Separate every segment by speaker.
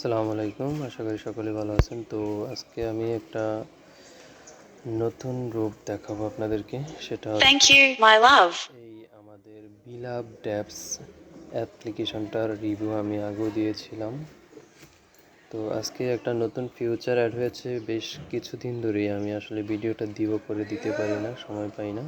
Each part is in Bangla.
Speaker 1: আসসালামু আলাইকুম আশা করি সকলে ভালো আছেন। তো আজকে আমি একটা নতুন রূপ দেখাবো আপনাদেরকে সেটা হচ্ছে
Speaker 2: Thank you, my love.
Speaker 1: এই আমাদের বিলাভ ড্যাপস অ্যাপ্লিকেশনটার রিভিউ আমি আগেও দিয়েছিলাম। তো আজকে একটা নতুন ফিউচার অ্যাড হয়েছে বেশ কিছুদিন ধরেই আমি আসলে ভিডিওটা দিব করে দিতে পারি না সময় পাই না।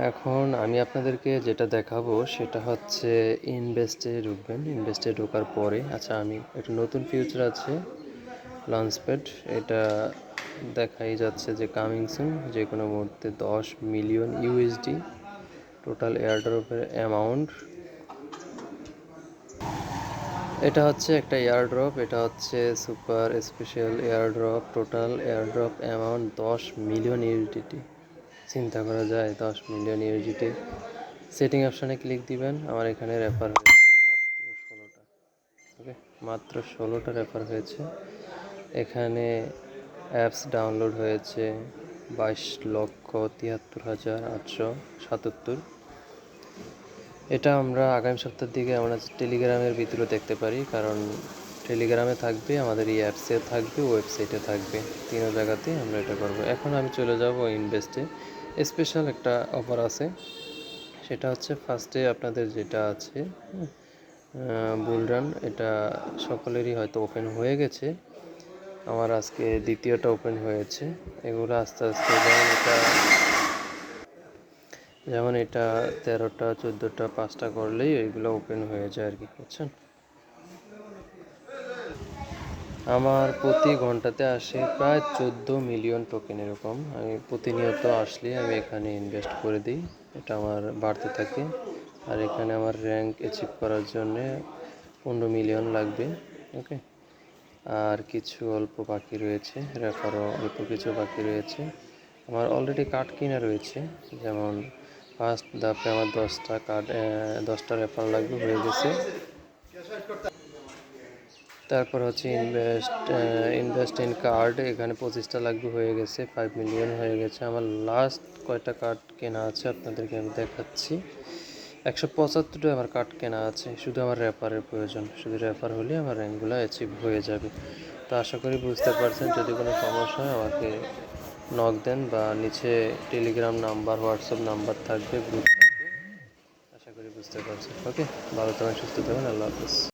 Speaker 1: এখন আমি আপনাদেরকে যেটা দেখাবো সেটা হচ্ছে ইনভেস্টে ঢুকবেন। ইনভেস্টে ঢোকার পরে আচ্ছা আমি একটা নতুন ফিউচার আছে লঞ্চপ্যাড এটা দেখাই যাচ্ছে যে কামিং সুন যে কোনো মুহূর্তে দশ মিলিয়ন ইউএসডি টোটাল এয়ারড্রপের অ্যামাউন্ট এটা হচ্ছে একটা এয়ারড্রপ এটা হচ্ছে super special airdrop total airdrop amount দশ মিলিয়ন ইউডিটি চিন্তা করা যায়, দশ মিলিয়ন ইউজিটি সেটিং অপশানে ক্লিক দিবেন। আমার এখানে রেফার হয়েছে মাত্র ষোলোটা। ওকে মাত্র ষোলোটা রেফার হয়েছে। এখানে অ্যাপস ডাউনলোড হয়েছে বাইশ লক্ষ তিয়াত্তর হাজার আটশো সাতাত্তর। এটা আমরা আগামী সপ্তাহের দিকে আমরা টেলিগ্রামের ভিতরে দেখতে পারি, কারণ টেলিগ্রামে থাকবে, আমাদের এই অ্যাপসে থাকবে ওয়েবসাইটে থাকবে। তিনও জায়গাতে আমরা এটা করব। এখন আমি চলে যাব ইনভেস্টে স্পেশাল একটা অফার আছে। সেটা হচ্ছে ফার্স্টে আপনাদের যেটা আছে বুলরান এটা সকলেরই হয়তো ওপেন হয়ে গেছে। আমার আজকে দ্বিতীয়টা ওপেন হয়েছে। এগুলো আস্তে আস্তে যেমন এটা যেমন এটা তেরোটা, চোদ্দোটা, পাঁচটা করলেই এগুলো ওপেন হয়ে যায় আর কি, বুঝছেন? আমার প্রতি ঘন্টাতে আসে প্রায় চোদ্দ মিলিয়ন টোকেন এরকম। আমি প্রতিনিয়ত আসলে আমি এখানে ইনভেস্ট করে দিই। এটা আমার বাড়তে থাকে। আর এখানে আমার র্যাঙ্ক অ্যাচিভ করার জন্যে পনেরো মিলিয়ন লাগবে ওকে আর কিছু অল্প বাকি রয়েছে। রেফারও অল্প কিছু বাকি রয়েছে। আমার অলরেডি কার্ড কিনা রয়েছে। যেমন ফার্স্ট ধাপে আমার দশটা কার্ড দশটা রেফার লাগবে হয়ে গেছে। তারপর হচ্ছে ইনভেস্ট ইনভেস্ট ইন কার্ড এখানে পঁচিশটা লাগবে হয়ে গেছে ফাইভ মিলিয়ন হয়ে গেছে। আমার লাস্ট কয়টা কার্ড কেনা আছে আপনাদেরকে আমি দেখাচ্ছি। একশো পঁচাত্তরটা আমার কার্ড কেনা আছে, শুধু আমার র্যাপারের প্রয়োজন। শুধু র্যাপার হলে আমার র্যাঙ্কগুলো অ্যাচিভ হয়ে যাবে। তো আশা করি বুঝতে পারছেন, যদি কোনো সমস্যা হয় আমাকে নক দেন বা নিচে টেলিগ্রাম নাম্বার হোয়াটসঅ্যাপ নাম্বার থাকবে গ্রুপ থাকবে। আশা করি বুঝতে পারছেন। ওকে ভালো থাকেন সুস্থ থাকবেন, আল্লাহ হাফিজ।